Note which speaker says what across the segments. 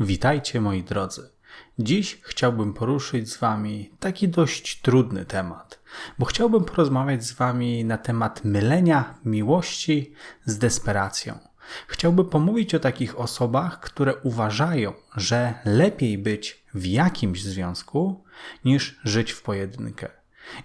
Speaker 1: Witajcie moi drodzy. Dziś chciałbym poruszyć z Wami taki dość trudny temat, bo chciałbym porozmawiać z Wami na temat mylenia miłości z desperacją. Chciałbym pomówić o takich osobach, które uważają, że lepiej być w jakimś związku niż żyć w pojedynkę.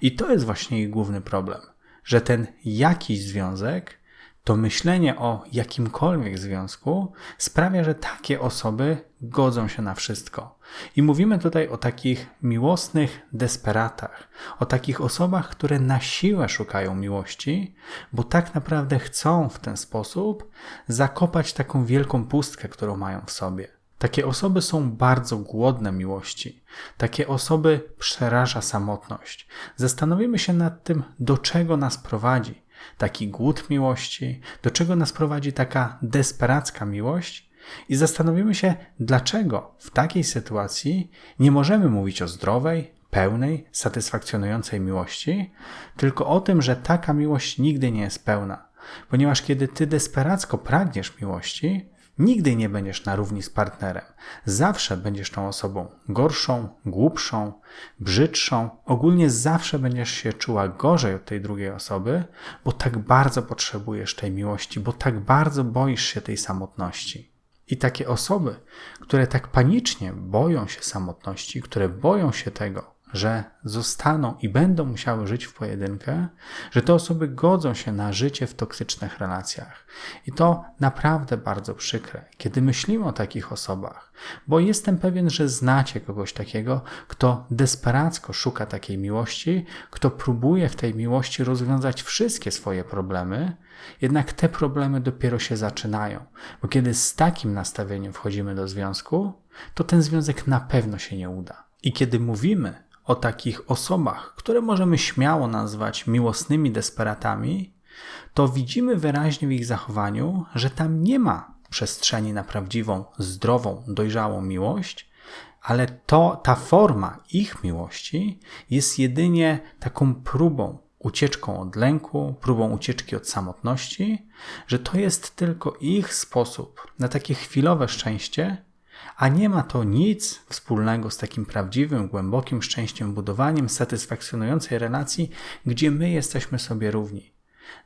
Speaker 1: I to jest właśnie ich główny problem, że ten jakiś związek to myślenie o jakimkolwiek związku sprawia, że takie osoby godzą się na wszystko. I mówimy tutaj o takich miłosnych desperatach, o takich osobach, które na siłę szukają miłości, bo tak naprawdę chcą w ten sposób zakopać taką wielką pustkę, którą mają w sobie. Takie osoby są bardzo głodne miłości. Takie osoby przeraża samotność. Zastanowimy się nad tym, do czego nas prowadzi taki głód miłości, do czego nas prowadzi taka desperacka miłość i zastanowimy się, dlaczego w takiej sytuacji nie możemy mówić o zdrowej, pełnej, satysfakcjonującej miłości, tylko o tym, że taka miłość nigdy nie jest pełna. Ponieważ kiedy ty desperacko pragniesz miłości, Nigdy nie będziesz na równi z partnerem. Zawsze będziesz tą osobą gorszą, głupszą, brzydszą. Ogólnie zawsze będziesz się czuła gorzej od tej drugiej osoby, bo tak bardzo potrzebujesz tej miłości, bo tak bardzo boisz się tej samotności. I takie osoby, które tak panicznie boją się samotności, które boją się tego, że zostaną i będą musiały żyć w pojedynkę, że te osoby godzą się na życie w toksycznych relacjach. I to naprawdę bardzo przykre, kiedy myślimy o takich osobach, bo jestem pewien, że znacie kogoś takiego, kto desperacko szuka takiej miłości, kto próbuje w tej miłości rozwiązać wszystkie swoje problemy, jednak te problemy dopiero się zaczynają, bo kiedy z takim nastawieniem wchodzimy do związku, to ten związek na pewno się nie uda. I kiedy mówimy o takich osobach, które możemy śmiało nazwać miłosnymi desperatami, to widzimy wyraźnie w ich zachowaniu, że tam nie ma przestrzeni na prawdziwą, zdrową, dojrzałą miłość, ale to, ta forma ich miłości jest jedynie taką próbą, ucieczką od lęku, próbą ucieczki od samotności, że to jest tylko ich sposób na takie chwilowe szczęście, a nie ma to nic wspólnego z takim prawdziwym, głębokim szczęściem, budowaniem satysfakcjonującej relacji, gdzie my jesteśmy sobie równi.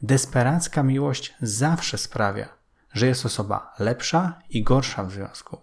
Speaker 1: Desperacka miłość zawsze sprawia, że jest osoba lepsza i gorsza w związku.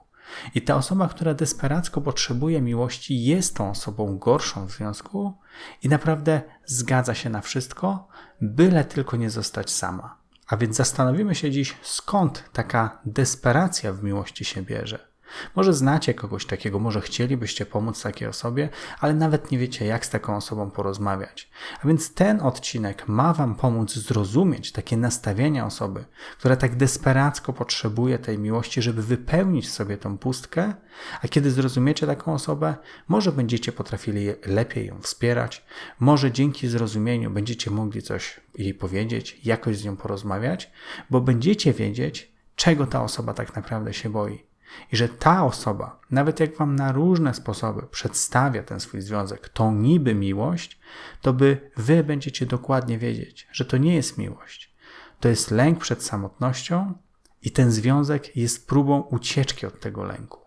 Speaker 1: I ta osoba, która desperacko potrzebuje miłości, jest tą osobą gorszą w związku i naprawdę zgadza się na wszystko, byle tylko nie zostać sama. A więc zastanowimy się dziś, skąd taka desperacja w miłości się bierze. Może znacie kogoś takiego, może chcielibyście pomóc takiej osobie, ale nawet nie wiecie, jak z taką osobą porozmawiać. A więc ten odcinek ma Wam pomóc zrozumieć takie nastawienia osoby, która tak desperacko potrzebuje tej miłości, żeby wypełnić sobie tą pustkę, a kiedy zrozumiecie taką osobę, może będziecie potrafili lepiej ją wspierać, może dzięki zrozumieniu będziecie mogli coś jej powiedzieć, jakoś z nią porozmawiać, bo będziecie wiedzieć, czego ta osoba tak naprawdę się boi. I że ta osoba, nawet jak wam na różne sposoby przedstawia ten swój związek, tą niby miłość, to by wy będziecie dokładnie wiedzieć, że to nie jest miłość. To jest lęk przed samotnością i ten związek jest próbą ucieczki od tego lęku.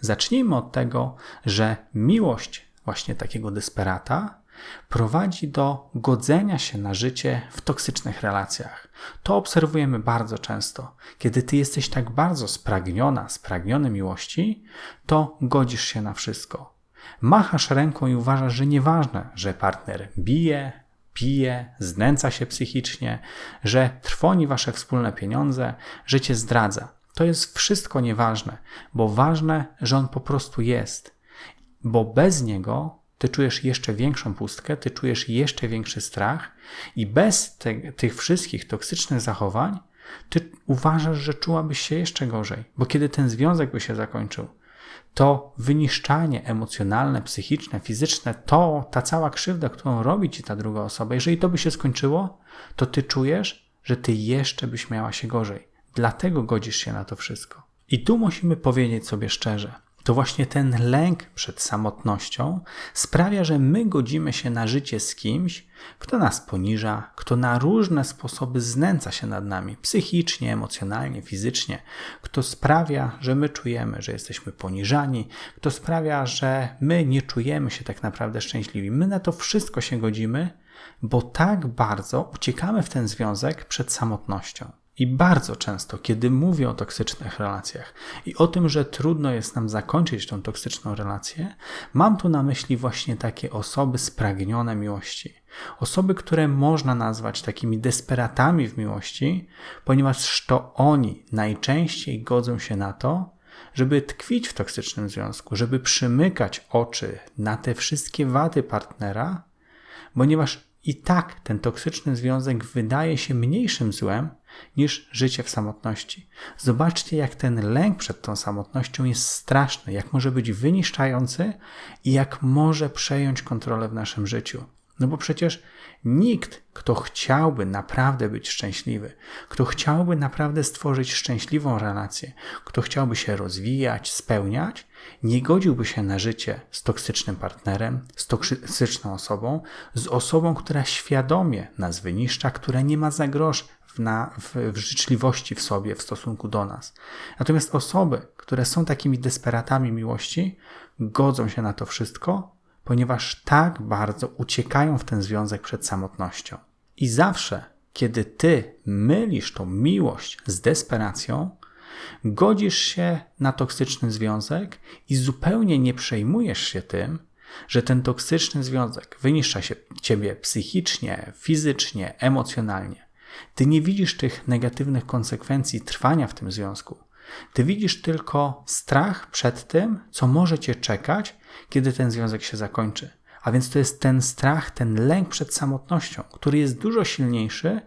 Speaker 1: Zacznijmy od tego, że miłość właśnie takiego desperata prowadzi do godzenia się na życie w toksycznych relacjach. To obserwujemy bardzo często. Kiedy ty jesteś tak bardzo spragniona, spragniony miłości, to godzisz się na wszystko. Machasz ręką i uważasz, że nieważne, że partner bije, pije, znęca się psychicznie, że trwoni wasze wspólne pieniądze, że cię zdradza. To jest wszystko nieważne, bo ważne, że on po prostu jest. Bo bez niego ty czujesz jeszcze większą pustkę, ty czujesz jeszcze większy strach i bez te, tych wszystkich toksycznych zachowań, ty uważasz, że czułabyś się jeszcze gorzej, bo kiedy ten związek by się zakończył, to wyniszczanie emocjonalne, psychiczne, fizyczne, to ta cała krzywda, którą robi ci ta druga osoba, jeżeli to by się skończyło, to ty czujesz, że ty jeszcze byś miała się gorzej. Dlatego godzisz się na to wszystko. I tu musimy powiedzieć sobie szczerze, to właśnie ten lęk przed samotnością sprawia, że my godzimy się na życie z kimś, kto nas poniża, kto na różne sposoby znęca się nad nami psychicznie, emocjonalnie, fizycznie, kto sprawia, że my czujemy, że jesteśmy poniżani, kto sprawia, że my nie czujemy się tak naprawdę szczęśliwi. My na to wszystko się godzimy, bo tak bardzo uciekamy w ten związek przed samotnością. I bardzo często, kiedy mówię o toksycznych relacjach i o tym, że trudno jest nam zakończyć tą toksyczną relację, mam tu na myśli właśnie takie osoby spragnione miłości. Osoby, które można nazwać takimi desperatami w miłości, ponieważ to oni najczęściej godzą się na to, żeby tkwić w toksycznym związku, żeby przymykać oczy na te wszystkie wady partnera, ponieważ i tak ten toksyczny związek wydaje się mniejszym złem niż życie w samotności. Zobaczcie, jak ten lęk przed tą samotnością jest straszny, jak może być wyniszczający i jak może przejąć kontrolę w naszym życiu. No bo przecież nikt, kto chciałby naprawdę być szczęśliwy, kto chciałby naprawdę stworzyć szczęśliwą relację, kto chciałby się rozwijać, spełniać, nie godziłby się na życie z toksycznym partnerem, z toksyczną osobą, z osobą, która świadomie nas wyniszcza, która nie ma za grosz w, na, w, w życzliwości w sobie w stosunku do nas. Natomiast osoby, które są takimi desperatami miłości, godzą się na to wszystko, ponieważ tak bardzo uciekają w ten związek przed samotnością. I zawsze, kiedy ty mylisz tą miłość z desperacją, godzisz się na toksyczny związek i zupełnie nie przejmujesz się tym, że ten toksyczny związek wyniszcza się ciebie psychicznie, fizycznie, emocjonalnie. Ty nie widzisz tych negatywnych konsekwencji trwania w tym związku. Ty widzisz tylko strach przed tym, co może cię czekać, kiedy ten związek się zakończy. A więc to jest ten strach, ten lęk przed samotnością, który jest dużo silniejszy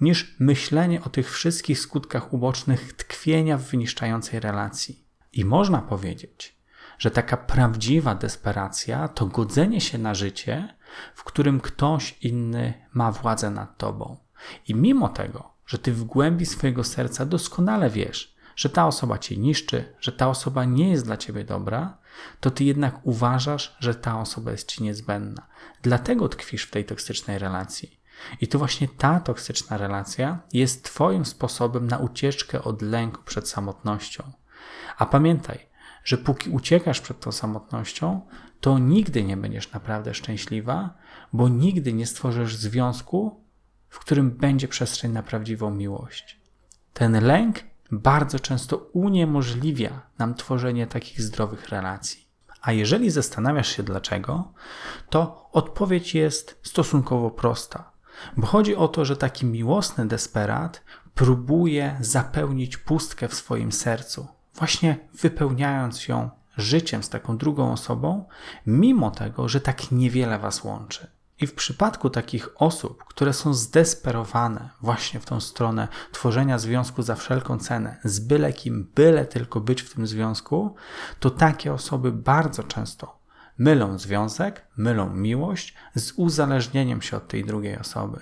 Speaker 1: niż myślenie o tych wszystkich skutkach ubocznych tkwienia w wyniszczającej relacji. I można powiedzieć, że taka prawdziwa desperacja to godzenie się na życie, w którym ktoś inny ma władzę nad tobą. I mimo tego, że ty w głębi swojego serca doskonale wiesz, że ta osoba cię niszczy, że ta osoba nie jest dla ciebie dobra, to ty jednak uważasz, że ta osoba jest ci niezbędna. Dlatego tkwisz w tej toksycznej relacji. I to właśnie ta toksyczna relacja jest Twoim sposobem na ucieczkę od lęku przed samotnością. A pamiętaj, że póki uciekasz przed tą samotnością, to nigdy nie będziesz naprawdę szczęśliwa, bo nigdy nie stworzysz związku, w którym będzie przestrzeń na prawdziwą miłość. Ten lęk bardzo często uniemożliwia nam tworzenie takich zdrowych relacji. A jeżeli zastanawiasz się dlaczego, to odpowiedź jest stosunkowo prosta. Bo chodzi o to, że taki miłosny desperat próbuje zapełnić pustkę w swoim sercu, właśnie wypełniając ją życiem z taką drugą osobą, mimo tego, że tak niewiele was łączy. I w przypadku takich osób, które są zdesperowane właśnie w tą stronę tworzenia związku za wszelką cenę, z byle kim, byle tylko być w tym związku, to takie osoby bardzo często mylą związek, mylą miłość z uzależnieniem się od tej drugiej osoby.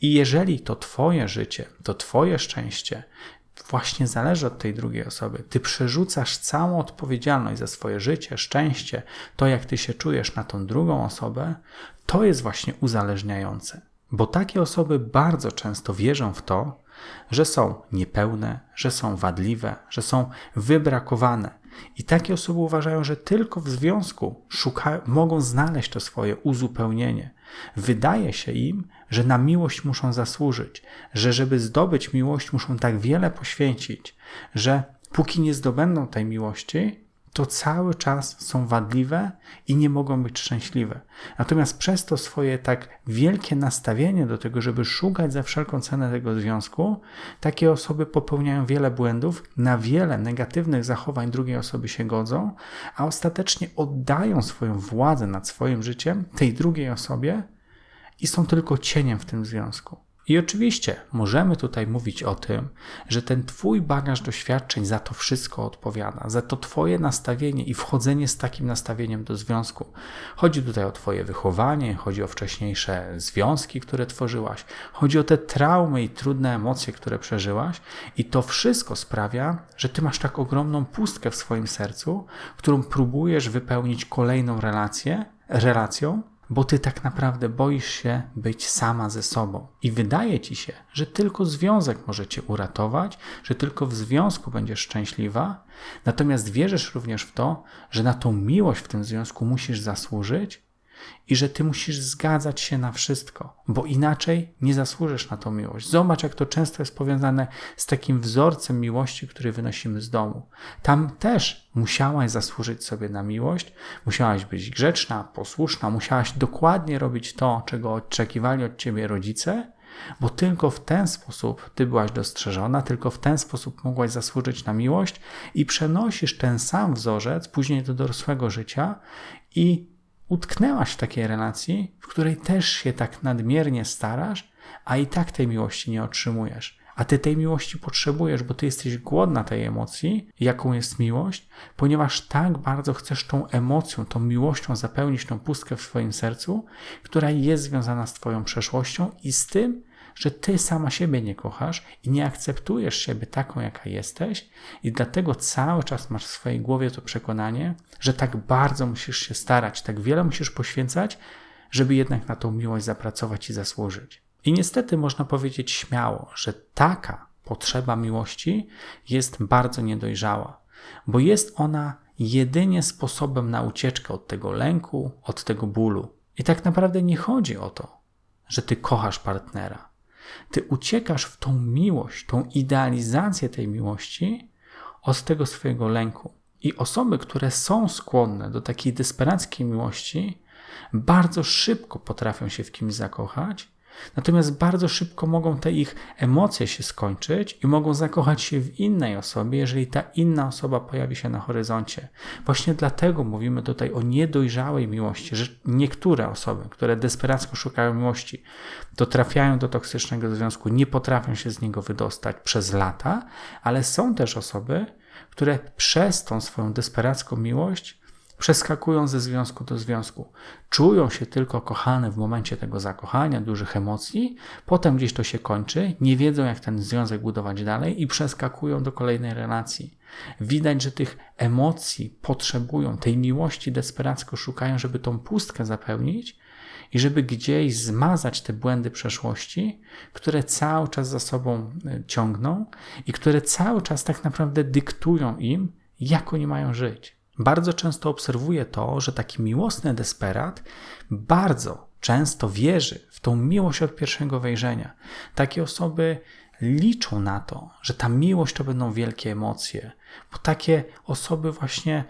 Speaker 1: I jeżeli to Twoje życie, to Twoje szczęście właśnie zależy od tej drugiej osoby, Ty przerzucasz całą odpowiedzialność za swoje życie, szczęście, to jak Ty się czujesz na tą drugą osobę, to jest właśnie uzależniające. Bo takie osoby bardzo często wierzą w to, że są niepełne, że są wadliwe, że są wybrakowane, i takie osoby uważają, że tylko w związku mogą znaleźć to swoje uzupełnienie. Wydaje się im, że na miłość muszą zasłużyć, że żeby zdobyć miłość, muszą tak wiele poświęcić, że póki nie zdobędą tej miłości, to cały czas są wadliwe i nie mogą być szczęśliwe. Natomiast przez to swoje tak wielkie nastawienie do tego, żeby szukać za wszelką cenę tego związku, takie osoby popełniają wiele błędów, na wiele negatywnych zachowań drugiej osoby się godzą, a ostatecznie oddają swoją władzę nad swoim życiem tej drugiej osobie i są tylko cieniem w tym związku. I oczywiście możemy tutaj mówić o tym, że ten Twój bagaż doświadczeń za to wszystko odpowiada, za to Twoje nastawienie i wchodzenie z takim nastawieniem do związku. Chodzi tutaj o Twoje wychowanie, chodzi o wcześniejsze związki, które tworzyłaś, chodzi o te traumy i trudne emocje, które przeżyłaś, i to wszystko sprawia, że Ty masz tak ogromną pustkę w swoim sercu, którą próbujesz wypełnić kolejną relację, relacją, bo ty tak naprawdę boisz się być sama ze sobą. I wydaje ci się, że tylko związek może cię uratować, że tylko w związku będziesz szczęśliwa, natomiast wierzysz również w to, że na tą miłość w tym związku musisz zasłużyć i że ty musisz zgadzać się na wszystko, bo inaczej nie zasłużysz na tą miłość. Zobacz, jak to często jest powiązane z takim wzorcem miłości, który wynosimy z domu. Tam też musiałaś zasłużyć sobie na miłość, musiałaś być grzeczna, posłuszna, musiałaś dokładnie robić to, czego oczekiwali od ciebie rodzice, bo tylko w ten sposób ty byłaś dostrzeżona, tylko w ten sposób mogłaś zasłużyć na miłość i przenosisz ten sam wzorzec później do dorosłego życia i utknęłaś w takiej relacji, w której też się tak nadmiernie starasz, a i tak tej miłości nie otrzymujesz. A ty tej miłości potrzebujesz, bo ty jesteś głodna tej emocji, jaką jest miłość, ponieważ tak bardzo chcesz tą emocją, tą miłością zapełnić tą pustkę w swoim sercu, która jest związana z twoją przeszłością i z tym, że ty sama siebie nie kochasz i nie akceptujesz siebie taką, jaka jesteś, i dlatego cały czas masz w swojej głowie to przekonanie, że tak bardzo musisz się starać, tak wiele musisz poświęcać, żeby jednak na tą miłość zapracować i zasłużyć. I niestety można powiedzieć śmiało, że taka potrzeba miłości jest bardzo niedojrzała, bo jest ona jedynie sposobem na ucieczkę od tego lęku, od tego bólu. I tak naprawdę nie chodzi o to, że ty kochasz partnera. Ty uciekasz w tą miłość, tą idealizację tej miłości od tego swojego lęku. I osoby, które są skłonne do takiej desperackiej miłości, bardzo szybko potrafią się w kimś zakochać Natomiast bardzo szybko mogą te ich emocje się skończyć i mogą zakochać się w innej osobie, jeżeli ta inna osoba pojawi się na horyzoncie. Właśnie dlatego mówimy tutaj o niedojrzałej miłości, że niektóre osoby, które desperacko szukają miłości, to trafiają do toksycznego związku, nie potrafią się z niego wydostać przez lata, ale są też osoby, które przez tą swoją desperacką miłość przeskakują ze związku do związku. Czują się tylko kochane w momencie tego zakochania, dużych emocji, potem gdzieś to się kończy, nie wiedzą jak ten związek budować dalej i przeskakują do kolejnej relacji. Widać, że tych emocji potrzebują, tej miłości desperacko szukają, żeby tą pustkę zapełnić i żeby gdzieś zmazać te błędy przeszłości, które cały czas za sobą e, ciągną i które cały czas tak naprawdę dyktują im, jak oni mają żyć. Bardzo często obserwuję to, że taki miłosny desperat bardzo często wierzy w tą miłość od pierwszego wejrzenia. Takie osoby liczą na to, że ta miłość to będą wielkie emocje, bo takie osoby właśnie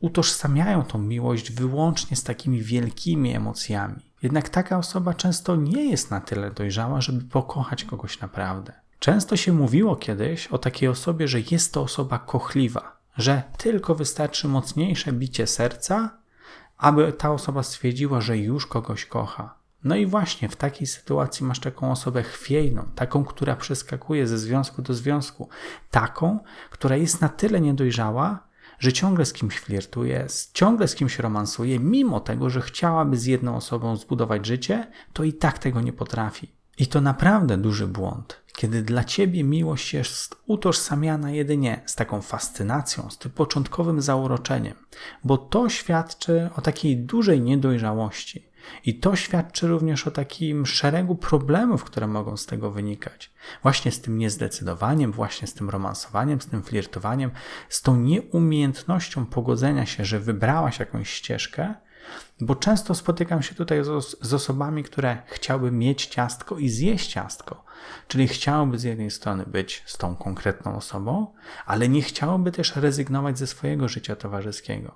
Speaker 1: utożsamiają tą miłość wyłącznie z takimi wielkimi emocjami. Jednak taka osoba często nie jest na tyle dojrzała, żeby pokochać kogoś naprawdę. Często się mówiło kiedyś o takiej osobie, że jest to osoba kochliwa, że tylko wystarczy mocniejsze bicie serca, aby ta osoba stwierdziła, że już kogoś kocha. No i właśnie w takiej sytuacji masz taką osobę chwiejną, taką, która przeskakuje ze związku do związku, taką, która jest na tyle niedojrzała, że ciągle z kimś flirtuje, ciągle z kimś romansuje, mimo tego, że chciałaby z jedną osobą zbudować życie, to i tak tego nie potrafi. I to naprawdę duży błąd, kiedy dla ciebie miłość jest utożsamiana jedynie z taką fascynacją, z tym początkowym zauroczeniem, bo to świadczy o takiej dużej niedojrzałości. I to świadczy również o takim szeregu problemów, które mogą z tego wynikać. Właśnie z tym niezdecydowaniem, właśnie z tym romansowaniem, z tym flirtowaniem, z tą nieumiejętnością pogodzenia się, że wybrałaś jakąś ścieżkę, bo często spotykam się tutaj z, z, osobami, które chciałyby mieć ciastko i zjeść ciastko. Czyli chciałyby z jednej strony być z tą konkretną osobą, ale nie chciałyby też rezygnować ze swojego życia towarzyskiego.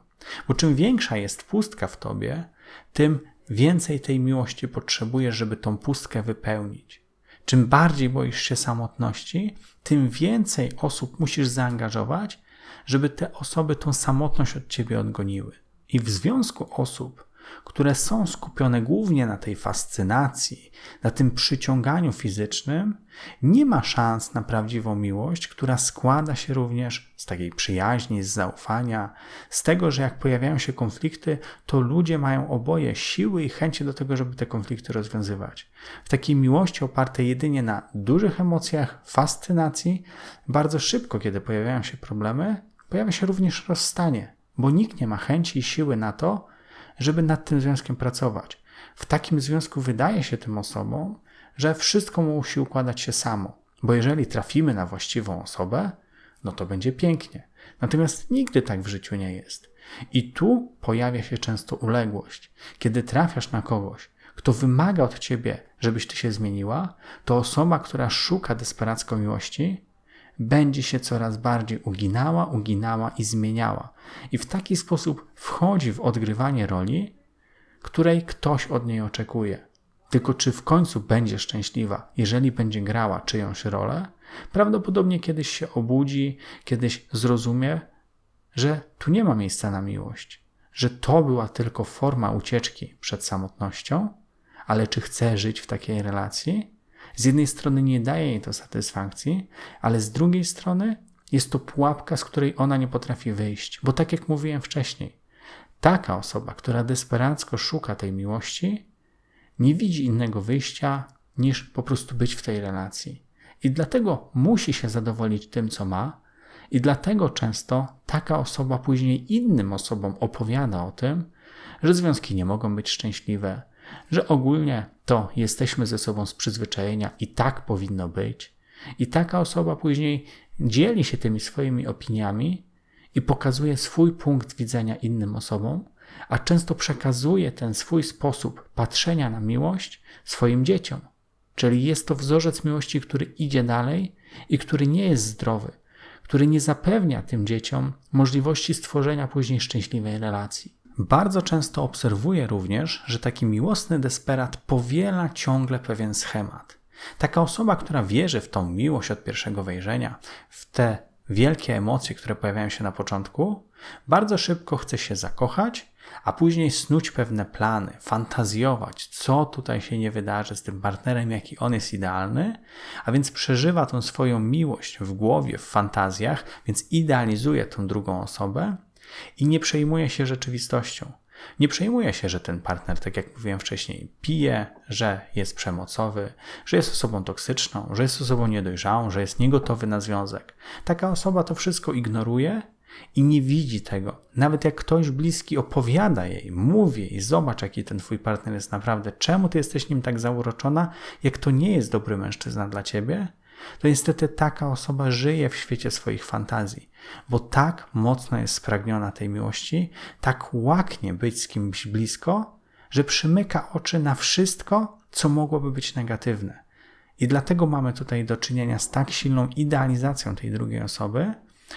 Speaker 1: Bo czym większa jest pustka w tobie, tym więcej tej miłości potrzebujesz, żeby tą pustkę wypełnić. Czym bardziej boisz się samotności, tym więcej osób musisz zaangażować, żeby te osoby tą samotność od ciebie odgoniły. I w związku osób, które są skupione głównie na tej fascynacji, na tym przyciąganiu fizycznym, nie ma szans na prawdziwą miłość, która składa się również z takiej przyjaźni, z zaufania, z tego, że jak pojawiają się konflikty, to ludzie mają oboje siły i chęci do tego, żeby te konflikty rozwiązywać. W takiej miłości opartej jedynie na dużych emocjach, fascynacji, bardzo szybko, kiedy pojawiają się problemy, pojawia się również rozstanie, bo nikt nie ma chęci i siły na to, żeby nad tym związkiem pracować. W takim związku wydaje się tym osobom, że wszystko musi układać się samo, bo jeżeli trafimy na właściwą osobę, no to będzie pięknie. Natomiast nigdy tak w życiu nie jest. I tu pojawia się często uległość. Kiedy trafiasz na kogoś, kto wymaga od ciebie, żebyś ty się zmieniła, to osoba, która szuka desperacko miłości, będzie się coraz bardziej uginała, uginała i zmieniała. I w taki sposób wchodzi w odgrywanie roli, której ktoś od niej oczekuje. Tylko czy w końcu będzie szczęśliwa, jeżeli będzie grała czyjąś rolę? Prawdopodobnie kiedyś się obudzi, kiedyś zrozumie, że tu nie ma miejsca na miłość, że to była tylko forma ucieczki przed samotnością, ale czy chce żyć w takiej relacji? Z jednej strony nie daje jej to satysfakcji, ale z drugiej strony jest to pułapka, z której ona nie potrafi wyjść. Bo tak jak mówiłem wcześniej, taka osoba, która desperacko szuka tej miłości, nie widzi innego wyjścia niż po prostu być w tej relacji. I dlatego musi się zadowolić tym, co ma, i dlatego często taka osoba później innym osobom opowiada o tym, że związki nie mogą być szczęśliwe, że ogólnie to jesteśmy ze sobą z przyzwyczajenia i tak powinno być. I taka osoba później dzieli się tymi swoimi opiniami i pokazuje swój punkt widzenia innym osobom, a często przekazuje ten swój sposób patrzenia na miłość swoim dzieciom. Czyli jest to wzorzec miłości, który idzie dalej i który nie jest zdrowy, który nie zapewnia tym dzieciom możliwości stworzenia później szczęśliwej relacji. Bardzo często obserwuję również, że taki miłosny desperat powiela ciągle pewien schemat. Taka osoba, która wierzy w tą miłość od pierwszego wejrzenia, w te wielkie emocje, które pojawiają się na początku, bardzo szybko chce się zakochać, a później snuć pewne plany, fantazjować, co tutaj się nie wydarzy z tym partnerem, jaki on jest idealny, a więc przeżywa tą swoją miłość w głowie, w fantazjach, więc idealizuje tą drugą osobę i nie przejmuje się rzeczywistością. Nie przejmuje się, że ten partner, tak jak mówiłem wcześniej, pije, że jest przemocowy, że jest osobą toksyczną, że jest osobą niedojrzałą, że jest niegotowy na związek. Taka osoba to wszystko ignoruje i nie widzi tego. Nawet jak ktoś bliski opowiada jej, mówi jej, zobacz, jaki ten twój partner jest naprawdę, czemu ty jesteś nim tak zauroczona, jak to nie jest dobry mężczyzna dla ciebie, to niestety taka osoba żyje w świecie swoich fantazji, bo tak mocno jest spragniona tej miłości, tak łaknie być z kimś blisko, że przymyka oczy na wszystko, co mogłoby być negatywne. I dlatego mamy tutaj do czynienia z tak silną idealizacją tej drugiej osoby,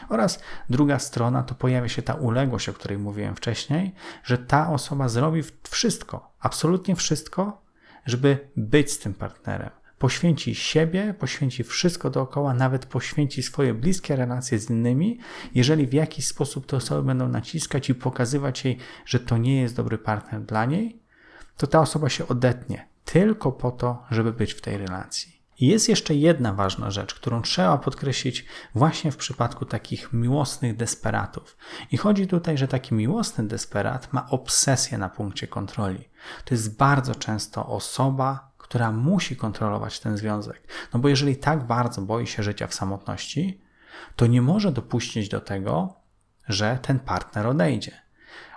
Speaker 1: oraz druga strona to pojawia się ta uległość, o której mówiłem wcześniej, że ta osoba zrobi wszystko, absolutnie wszystko, żeby być z tym partnerem, poświęci siebie, poświęci wszystko dookoła, nawet poświęci swoje bliskie relacje z innymi, jeżeli w jakiś sposób te osoby będą naciskać i pokazywać jej, że to nie jest dobry partner dla niej, to ta osoba się odetnie tylko po to, żeby być w tej relacji. I jest jeszcze jedna ważna rzecz, którą trzeba podkreślić właśnie w przypadku takich miłosnych desperatów. I chodzi tutaj, że taki miłosny desperat ma obsesję na punkcie kontroli. To jest bardzo często osoba, która musi kontrolować ten związek. No bo jeżeli tak bardzo boi się życia w samotności, to nie może dopuścić do tego, że ten partner odejdzie.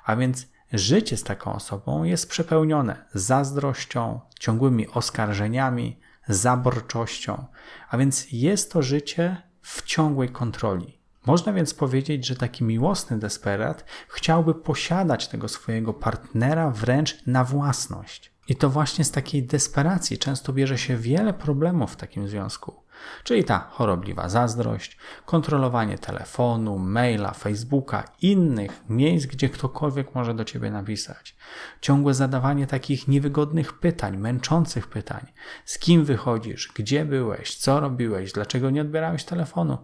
Speaker 1: A więc życie z taką osobą jest przepełnione zazdrością, ciągłymi oskarżeniami, zaborczością, a więc jest to życie w ciągłej kontroli. Można więc powiedzieć, że taki miłosny desperat chciałby posiadać tego swojego partnera wręcz na własność. I to właśnie z takiej desperacji często bierze się wiele problemów w takim związku. Czyli ta chorobliwa zazdrość, kontrolowanie telefonu, maila, Facebooka, innych miejsc, gdzie ktokolwiek może do ciebie napisać. Ciągłe zadawanie takich niewygodnych pytań, męczących pytań. Z kim wychodzisz? Gdzie byłeś? Co robiłeś? Dlaczego nie odbierałeś telefonu?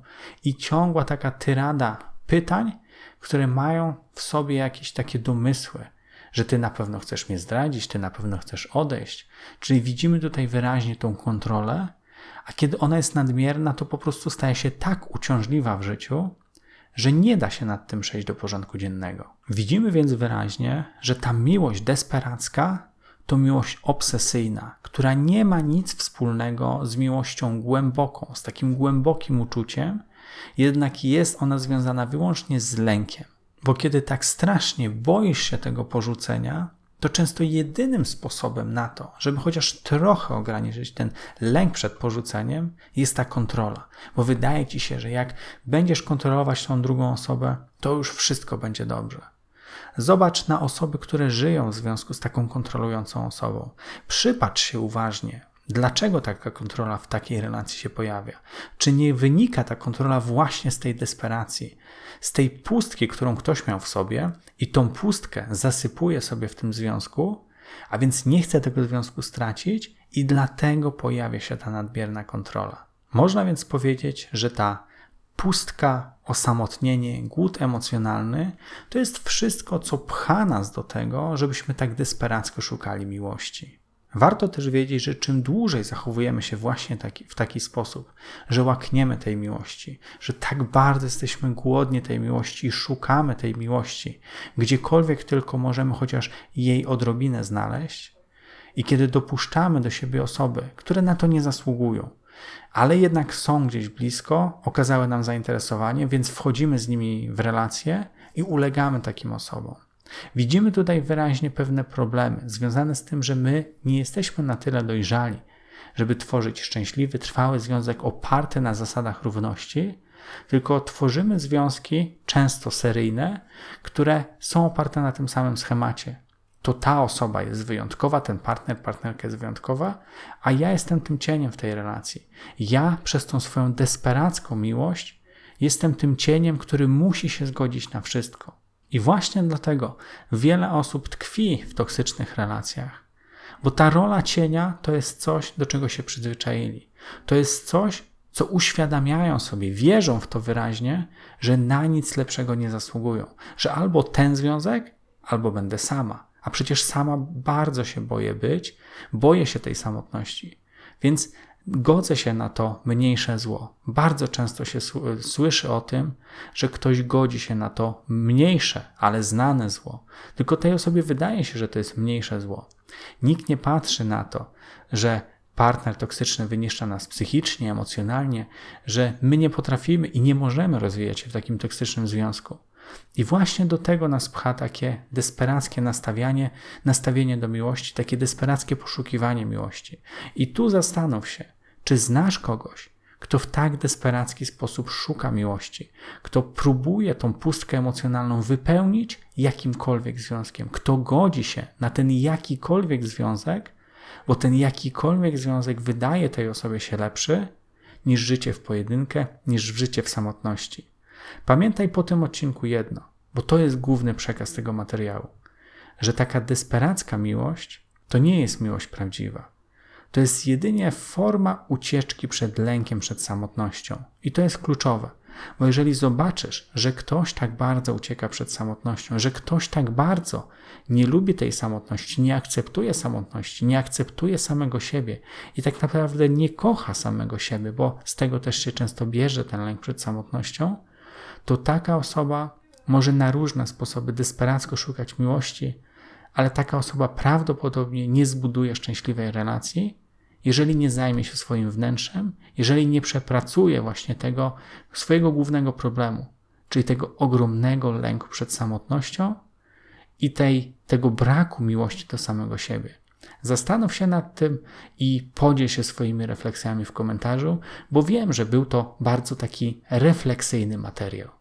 Speaker 1: I ciągła taka tyrada pytań, które mają w sobie jakieś takie domysły że ty na pewno chcesz mnie zdradzić, ty na pewno chcesz odejść. Czyli widzimy tutaj wyraźnie tą kontrolę, a kiedy ona jest nadmierna, to po prostu staje się tak uciążliwa w życiu, że nie da się nad tym przejść do porządku dziennego. Widzimy więc wyraźnie, że ta miłość desperacka to miłość obsesyjna, która nie ma nic wspólnego z miłością głęboką, z takim głębokim uczuciem, jednak jest ona związana wyłącznie z lękiem. Bo kiedy tak strasznie boisz się tego porzucenia, to często jedynym sposobem na to, żeby chociaż trochę ograniczyć ten lęk przed porzuceniem, jest ta kontrola. Bo wydaje ci się, że jak będziesz kontrolować tą drugą osobę, to już wszystko będzie dobrze. Zobacz na osoby, które żyją w związku z taką kontrolującą osobą. Przypatrz się uważnie, Dlaczego taka kontrola w takiej relacji się pojawia? Czy nie wynika ta kontrola właśnie z tej desperacji, z tej pustki, którą ktoś miał w sobie i tą pustkę zasypuje sobie w tym związku, a więc nie chce tego związku stracić i dlatego pojawia się ta nadmierna kontrola. Można więc powiedzieć, że ta pustka, osamotnienie, głód emocjonalny to jest wszystko, co pcha nas do tego, żebyśmy tak desperacko szukali miłości. Warto też wiedzieć, że czym dłużej zachowujemy się właśnie taki, w taki sposób, że łakniemy tej miłości, że tak bardzo jesteśmy głodni tej miłości i szukamy tej miłości, gdziekolwiek tylko możemy chociaż jej odrobinę znaleźć, i kiedy dopuszczamy do siebie osoby, które na to nie zasługują, ale jednak są gdzieś blisko, okazały nam zainteresowanie, więc wchodzimy z nimi w relacje i ulegamy takim osobom. Widzimy tutaj wyraźnie pewne problemy związane z tym, że my nie jesteśmy na tyle dojrzali, żeby tworzyć szczęśliwy, trwały związek oparty na zasadach równości, tylko tworzymy związki często seryjne, które są oparte na tym samym schemacie. To ta osoba jest wyjątkowa, ten partner, partnerka jest wyjątkowa, a ja jestem tym cieniem w tej relacji. Ja przez tą swoją desperacką miłość jestem tym cieniem, który musi się zgodzić na wszystko. I właśnie dlatego wiele osób tkwi w toksycznych relacjach, bo ta rola cienia to jest coś, do czego się przyzwyczaili. To jest coś, co uświadamiają sobie, wierzą w to wyraźnie, że na nic lepszego nie zasługują, że albo ten związek, albo będę sama. A przecież sama bardzo się boję być, boję się tej samotności. Więc godzę się na to mniejsze zło. Bardzo często się słyszy o tym, że ktoś godzi się na to mniejsze, ale znane zło. Tylko tej osobie wydaje się, że to jest mniejsze zło. Nikt nie patrzy na to, że partner toksyczny wyniszcza nas psychicznie, emocjonalnie, że my nie potrafimy i nie możemy rozwijać się w takim toksycznym związku. I właśnie do tego nas pcha takie desperackie nastawianie, nastawienie do miłości, takie desperackie poszukiwanie miłości. I tu zastanów się, czy znasz kogoś, kto w tak desperacki sposób szuka miłości, kto próbuje tą pustkę emocjonalną wypełnić jakimkolwiek związkiem, kto godzi się na ten jakikolwiek związek, bo ten jakikolwiek związek wydaje tej osobie się lepszy niż życie w pojedynkę, niż życie w samotności. Pamiętaj po tym odcinku jedno, bo to jest główny przekaz tego materiału, że taka desperacka miłość to nie jest miłość prawdziwa to jest jedynie forma ucieczki przed lękiem, przed samotnością. I to jest kluczowe. Bo jeżeli zobaczysz, że ktoś tak bardzo ucieka przed samotnością, że ktoś tak bardzo nie lubi tej samotności, nie akceptuje samotności, nie akceptuje samego siebie i tak naprawdę nie kocha samego siebie, bo z tego też się często bierze ten lęk przed samotnością, to taka osoba może na różne sposoby desperacko szukać miłości, ale taka osoba prawdopodobnie nie zbuduje szczęśliwej relacji, jeżeli nie zajmie się swoim wnętrzem, jeżeli nie przepracuje właśnie tego swojego głównego problemu, czyli tego ogromnego lęku przed samotnością i tej, tego braku miłości do samego siebie. Zastanów się nad tym i podziel się swoimi refleksjami w komentarzu, bo wiem, że był to bardzo taki refleksyjny materiał.